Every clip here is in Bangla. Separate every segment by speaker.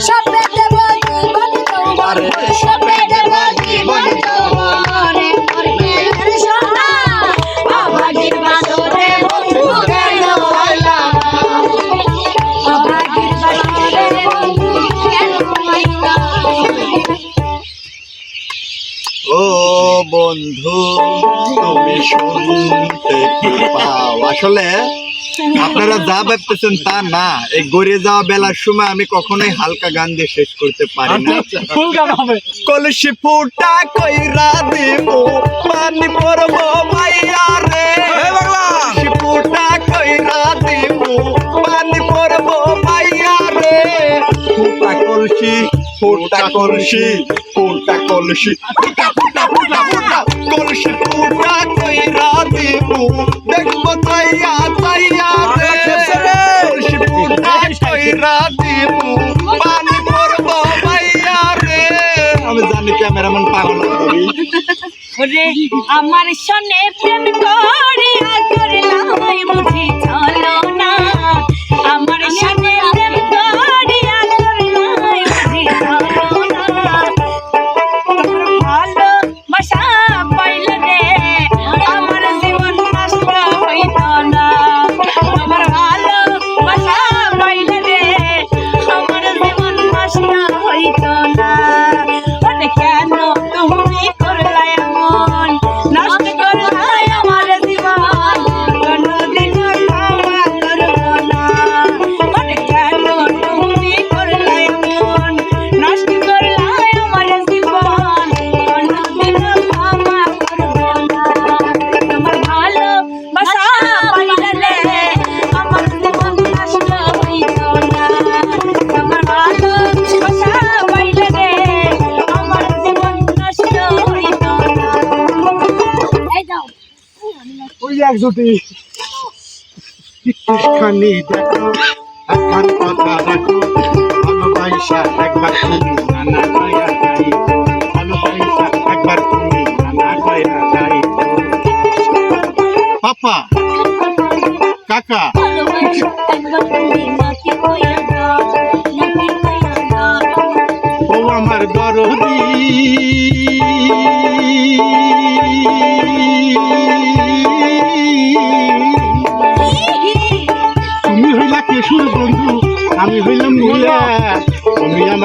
Speaker 1: Shop at the body, body, body, shop at the বন্ধু
Speaker 2: তুমি শুনতে পাও। আসলে আপনারা যা ভাবতেছেন তা না। এই গড়িয়ে যাওয়া বেলার সময় আমি কখনোই হালকা গান দিয়ে শেষ করতে পারি না।
Speaker 3: গান হবে।
Speaker 2: কলসি ফুটা কইরা দিব পানি পরব মাইয়া রে। কলসি ফুটা কইরা দিব পানি পরব মাইয়া রে। ফুটা কলসি ফুটা কলসি ফুটা কলসি ফুটা কলসি ফুটা কইরা দিব দেখব তাইয়া তাইয়া রে। কলসি ফুটা কইরা দিব পানি পরব মাইয়া রে। আমি জানি ক্যামেরাম্যান পাগল করি
Speaker 1: ওরে আমার সনে প্রেম করিয়া
Speaker 3: Oh. এক জুটি।
Speaker 4: পাপা কাকা
Speaker 1: ভালোবাসা একবার তুমি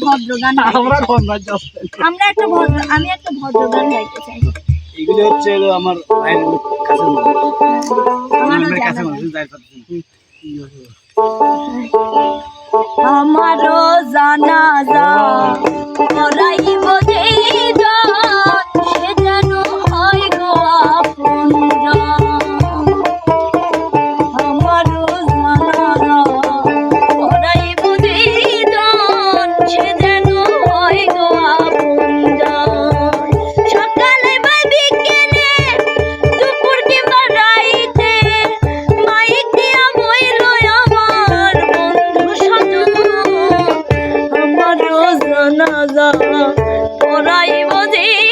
Speaker 1: ভদ্র গান
Speaker 3: আমরা
Speaker 1: আমরা একটা ভদ্র আমি একটা ভদ্র গান গাইতে চাই।
Speaker 3: এগুলো হচ্ছে আমার কাছে
Speaker 1: নাই।
Speaker 3: যাই
Speaker 1: আমারও জানা যা জানাজা পড়াইব যে